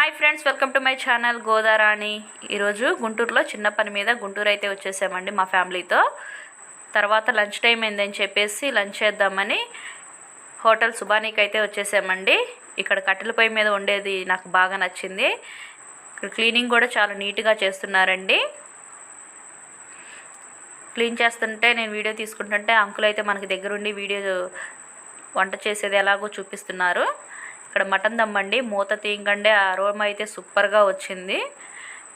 Hi friends welcome to my channel Godarani. ఈరోజు గుంటూరులో చిన్న పని మీద గుంటూరు అయితే వచ్చేసామండి మా ఫ్యామిలీతో. తర్వాత లంచ్ టైం అయిందని చెప్పేసి లంచ్ చేద్దామని హోటల్ సుబానీకి అయితే వచ్చేసామండి. ఇక్కడ కట్టెల పొయ్యి మీద ఉండేది నాకు బాగా నచ్చింది. ఇక్కడ క్లీనింగ్ కూడా చాలా నీట్గా చేస్తున్నారండి. క్లీన్ చేస్తుంటే నేను వీడియో తీసుకుంటుంటే అంకుల్ అయితే మనకి దగ్గరుండి వీడియో వంట చేసేది ఎలాగో చూపిస్తున్నారు. ఇక్కడ మటన్ దమ్మండి మూత తీయకండి అరోమా అయితే సూపర్గా వచ్చింది.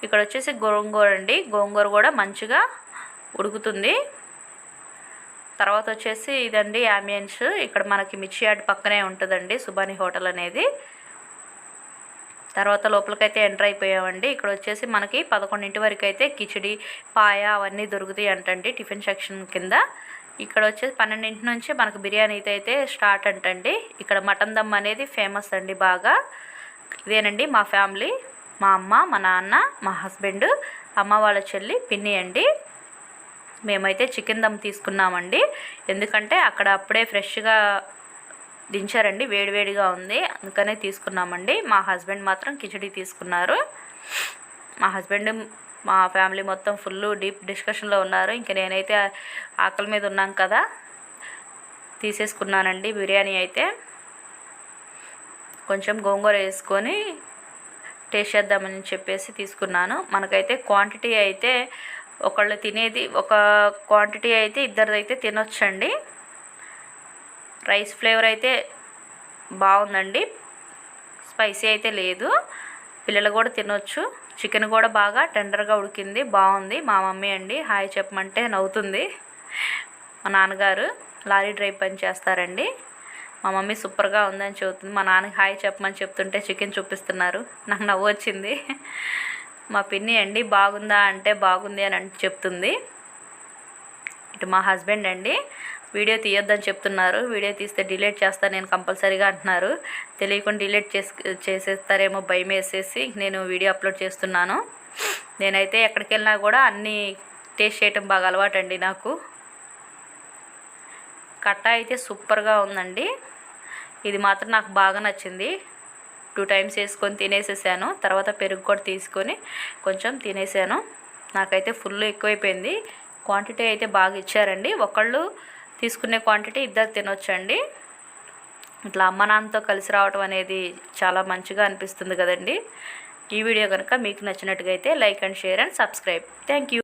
ఇక్కడ వచ్చేసి గోంగూర అండి. గోంగూర కూడా మంచిగా ఉడుకుతుంది. తర్వాత వచ్చేసి ఇదండి ఆంబియన్స్ ఇక్కడ మనకి మిర్చి యాడ్ పక్కనే ఉంటుందండి సుబాని హోటల్ అనేది. తర్వాత లోపలికైతే ఎంటర్ అయిపోయామండి. ఇక్కడ వచ్చేసి మనకి పదకొండింటి వరకు అయితే కిచిడి పాయ అవన్నీ దొరుకుతాయి అంటండి టిఫిన్ సెక్షన్ కింద. ఇక్కడ వచ్చేసి పన్నెండింటి నుంచి మనకు బిర్యానీ అయితే స్టార్ట్ అంటండి. ఇక్కడ మటన్ దమ్ అనేది ఫేమస్ అండి బాగా. ఇదేనండి మా ఫ్యామిలీ మా అమ్మ మా నాన్న మా హస్బెండ్ అమ్మ వాళ్ళ చెల్లి పిన్ని అండి. మేమైతే చికెన్ దమ్ తీసుకున్నామండి. ఎందుకంటే అక్కడ అప్పుడే ఫ్రెష్గా దించారండి వేడివేడిగా ఉంది. అందుకనే తీసుకున్నామండి. మా హస్బెండ్ మాత్రం కిచడీ తీసుకున్నారు. మా హస్బెండ్ మా ఫ్యామిలీ మొత్తం ఫుల్ డీప్ డిస్కషన్లో ఉన్నారు. ఇంకా నేనైతే ఆకలి మీద ఉన్నాం కదా. తీసేసుకున్నానండి బిర్యానీ అయితే. కొంచెం గోంగూర వేసుకొని టేస్ట్ చేద్దామని చెప్పేసి తీసుకున్నాను. మనకైతే క్వాంటిటీ అయితే ఒకళ్ళు తినేది ఒక క్వాంటిటీ అయితే ఇద్దరిదైతే తినొచ్చండి. రైస్ ఫ్లేవర్ అయితే బాగుందండి. స్పైసీ అయితే లేదు. పిల్లలు కూడా తినొచ్చు. చికెన్ కూడా బాగా టెండర్గా ఉడికింది. బాగుంది. మా మమ్మీ అండి హాయ్ చెప్పమంటే నవ్వుతుంది. మా నాన్నగారు లారీ డ్రైవ్ పని చేస్తారండి. మా మమ్మీ సూపర్గా ఉందని చెబుతుంది. మా నాన్నకి హాయ్ చెప్పమని చెప్తుంటే చికెన్ చూపిస్తున్నారు. నాకు నవ్వు వచ్చింది మా పిన్ని అండి బాగుందా అంటే బాగుంది అని చెప్తుంది. ఇటు మా హస్బెండ్ అండి. వీడియో తీయొద్దని చెప్తున్నారు. వీడియో తీస్తే డిలీట్ చేస్తా నేను కంపల్సరీగా అంటున్నారు. తెలియకుండా డిలీట్ చేసి చేసేస్తారేమో భయం వేసేసి నేను వీడియో అప్లోడ్ చేస్తున్నాను. నేనైతే ఎక్కడికి వెళ్ళినా కూడా అన్నీ టేస్ట్ చేయటం బాగా అలవాటండి నాకు. కట్ట అయితే సూపర్గా ఉందండి. ఇది మాత్రం నాకు బాగా నచ్చింది. టూ టైమ్స్ వేసుకొని తినేసేసాను. తర్వాత పెరుగు కూడా తీసుకొని కొంచెం తినేసాను. నాకైతే ఫుల్ ఎక్కువైపోయింది. క్వాంటిటీ అయితే బాగా ఇచ్చారండి. ఒకళ్ళు తీసుకునే క్వాంటిటీ ఇద్దరు తినొచ్చండి. ఇట్లా అమ్మ నాన్నతో కలిసి రావడం అనేది చాలా మంచిగా అనిపిస్తుంది కదండి. ఈ వీడియో కనుక మీకు నచ్చినట్టుగా అయితే like and share and subscribe. Thank you